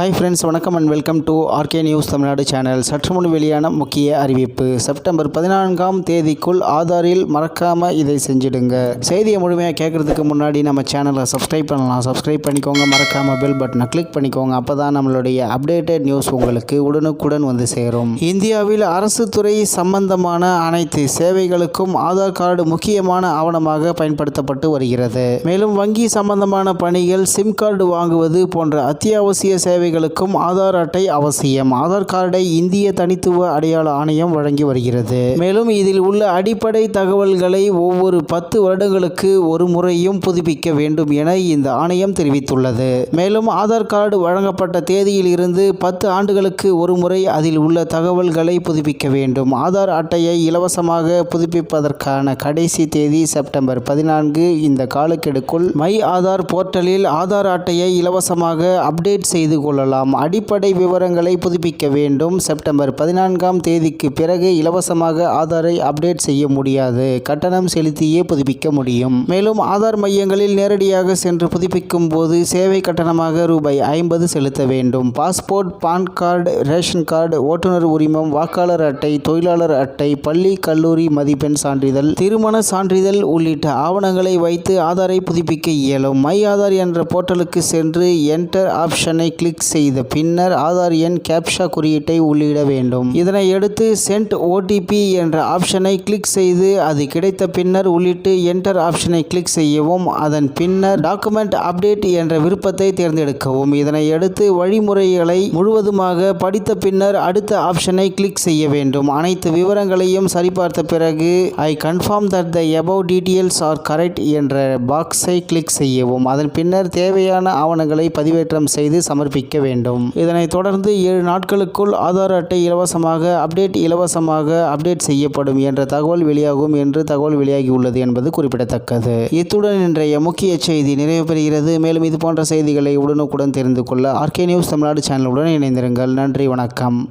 Hi friends வணக்கம் and welcome to RK news Tamil Nadu channel சற்று முன் வெளியான முக்கிய அறிவிப்பு. செப்டம்பர் பதினான்காம் தேதிக்குள் ஆதாரில் மறக்காமல் இதை செஞ்சிடுங்க. செய்தியை முழுமையாக கேட்குறதுக்கு முன்னாடி நம்ம சேனலை சப்ஸ்கிரைப் பண்ணலாம். சப்ஸ்கிரைப் பண்ணிக்கோங்க மறக்காமல் பெல் பட்டனை கிளிக் பண்ணிக்கோங்க. அப்போ தான் நம்மளுடைய அப்டேட்டட் நியூஸ் உங்களுக்கு உடனுக்குடன் வந்து சேரும். இந்தியாவில் அரசு துறை சம்பந்தமான அனைத்து சேவைகளுக்கும் ஆதார் கார்டு முக்கியமான ஆவணமாக பயன்படுத்தப்பட்டு வருகிறது. மேலும் வங்கி சம்பந்தமான பணிகள் சிம் கார்டு வாங்குவது போன்ற அத்தியாவசிய சேவை சேவைகளுக்கும் ஆதார் அட்டை அவசியம். ஆதார் கார்டை இந்திய தனித்துவ அடையாள ஆணையம் வழங்கி வருகிறது. மேலும் இதில் உள்ள அடிப்படை தகவல்களை ஒவ்வொரு பத்து வருடங்களுக்கு ஒரு முறையும் புதுப்பிக்க வேண்டும் என இந்த ஆணையம் தெரிவித்துள்ளது. மேலும் ஆதார் கார்டு வழங்கப்பட்ட தேதியில் இருந்து பத்து ஆண்டுகளுக்கு ஒரு முறை அதில் உள்ள தகவல்களை புதுப்பிக்க வேண்டும். ஆதார் அட்டையை இலவசமாக புதுப்பிப்பதற்கான கடைசி தேதி செப்டம்பர் பதினான்கு இந்த காலக்கெடுக்குள் மை ஆதார் போர்ட்டலில் ஆதார் அட்டையை இலவசமாக அப்டேட் செய்து கொள்ளலாம். அடிப்படை விவரங்களை புதுப்பிக்க வேண்டும். செப்டம்பர் பதினான்காம் தேதிக்கு பிறகு இலவசமாக ஆதாரை அப்டேட் செய்ய முடியாது. கட்டணம் செலுத்தியே புதுப்பிக்க முடியும். மேலும் ஆதார் மையங்களில் நேரடியாக சென்று புதுப்பிக்கும் போது சேவை கட்டணமாக ரூபாய் ஐம்பது செலுத்த வேண்டும். Passport PAN card ration card ஓட்டுநர் உரிமம் வாக்காளர் அட்டை தொழிலாளர் அட்டை பள்ளி கல்லூரி மதிப்பெண் சான்றிதழ் திருமண சான்றிதழ் உள்ளிட்ட ஆவணங்களை வைத்து ஆதாரை புதுப்பிக்க இயலும். மை ஆதார் என்ற போர்ட்டலுக்கு சென்று என்டர் ஆப்ஷனை கிளிக் செய்த பின்னர் ஆதார் எண் கேப்ஷா குறியீட்டை உள்ளிட வேண்டும். இதனை அடுத்து சென்ட் ஓடிபி என்ற ஆப்ஷனை கிளிக் செய்து அது கிடைத்த பின்னர் உள்ளிட்டு என்டர் ஆப்ஷனை கிளிக் செய்யவும் அதன் பின்னர் டாக்குமெண்ட் அப்டேட் என்ற விருப்பத்தை தேர்ந்தெடுக்கவும். இதனை அடுத்து வழிமுறைகளை முழுவதுமாக படித்த பின்னர் அடுத்த ஆப்ஷனை கிளிக் செய்ய வேண்டும். அனைத்து விவரங்களையும் சரிபார்த்த பிறகு I confirm that the above details are correct என்ற பாக்ஸை கிளிக் செய்யவும். அதன் பின்னர் தேவையான ஆவணங்களை பதிவேற்றம் செய்து சமர்ப்பிக்க வேண்டும். இதனைத் தொடர்ந்து ஏழு நாட்களுக்குள் ஆதார் அட்டை இலவசமாக அப்டேட் இலவசமாக அப்டேட் செய்யப்படும் என்ற தகவல் வெளியாகும் என்று தகவல் வெளியாகியுள்ளது என்பது குறிப்பிடத்தக்கது. இத்துடன் இன்றைய முக்கிய செய்தி நிறைவு பெறுகிறது. மேலும் இது போன்ற செய்திகளை உடனுக்குடன் தெரிந்து கொள்ள ஆர்கே நியூஸ் தமிழ்நாடு சேனலுடன் இணைந்திருங்கள். நன்றி வணக்கம்.